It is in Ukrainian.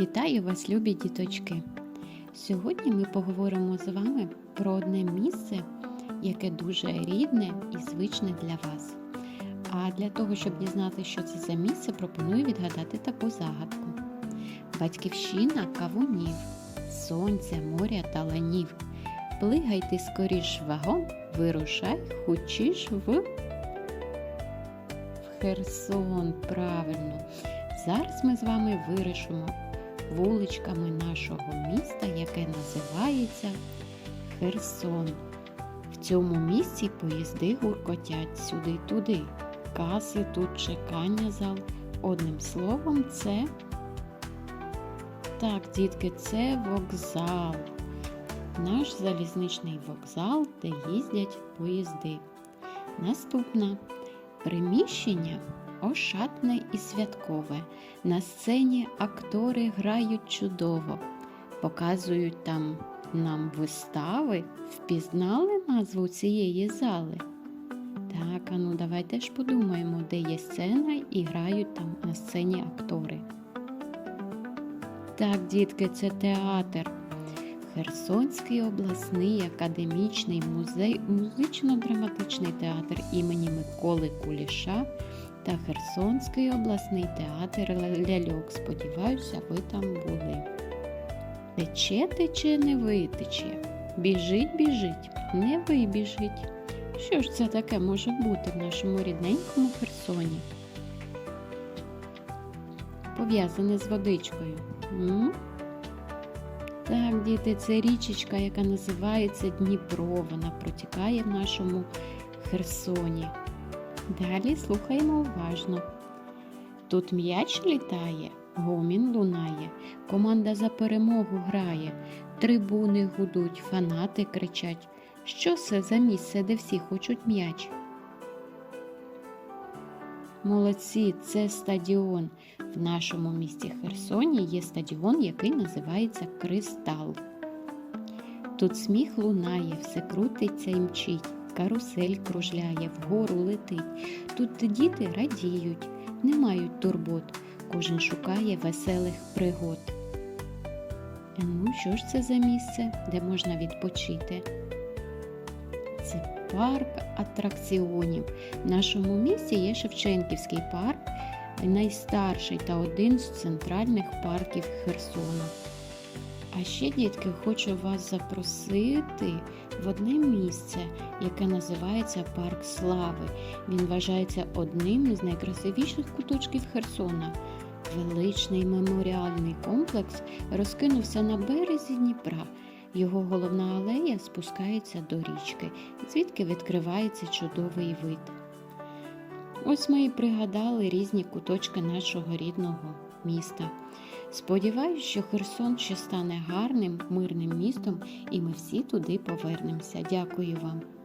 Вітаю вас, любі діточки! Сьогодні ми поговоримо з вами про одне місце, яке дуже рідне і звичне для вас. А для того, щоб дізнатися, що це за місце, пропоную відгадати таку загадку: Батьківщина кавунів, сонця, моря та ланів. Плигай ти скоріш вагон, вирушай хочеш в Херсон. Правильно. Зараз ми з вами вирішимо вуличками нашого міста, яке називається Херсон. В цьому місці поїзди гуркотять сюди-туди. Каси тут чекання зал. Одним словом, це так, дітки, це вокзал. Наш залізничний вокзал, де їздять поїзди. Наступна приміщення ошатне і святкове. На сцені актори грають чудово, показують там нам вистави. Впізнали назву цієї зали? Так, а ну давайте ж подумаємо, де є сцена і грають там на сцені актори. Так, дітки, це театр. Херсонський обласний академічний музей, музично-драматичний театр імені Миколи Куліша та Херсонський обласний театр ляльок. Сподіваюся, ви там були. Тече, тече, не витече. Біжить, біжить, не вибіжить. Що ж це таке може бути в нашому рідненькому Херсоні? Пов'язане з водичкою. М? Так, діти, це річечка, яка називається Дніпро. Вона протікає в нашому Херсоні. Далі слухаємо уважно. Тут м'яч літає, гомін лунає, команда за перемогу грає, трибуни гудуть, фанати кричать. Що це за місце, де всі хочуть м'яч? Молодці, це стадіон. В нашому місті Херсоні є стадіон, який називається Кристал. Тут сміх лунає, все крутиться і мчить, карусель кружляє, вгору летить. Тут діти радіють, не мають турбот, кожен шукає веселих пригод. Ну, що ж це за місце, де можна відпочити? Це парк атракціонів. В нашому місті є Шевченківський парк, найстарший та один з центральних парків Херсона. А ще, дітки, хочу вас запросити в одне місце, яке називається Парк Слави. Він вважається одним із найкрасивіших куточків Херсона. Величний меморіальний комплекс розкинувся на березі Дніпра. Його головна алея спускається до річки, звідки відкривається чудовий вид. Ось ми і пригадали різні куточки нашого рідного міста. Сподіваюсь, що Херсон ще стане гарним, мирним містом, і ми всі туди повернемося. Дякую вам.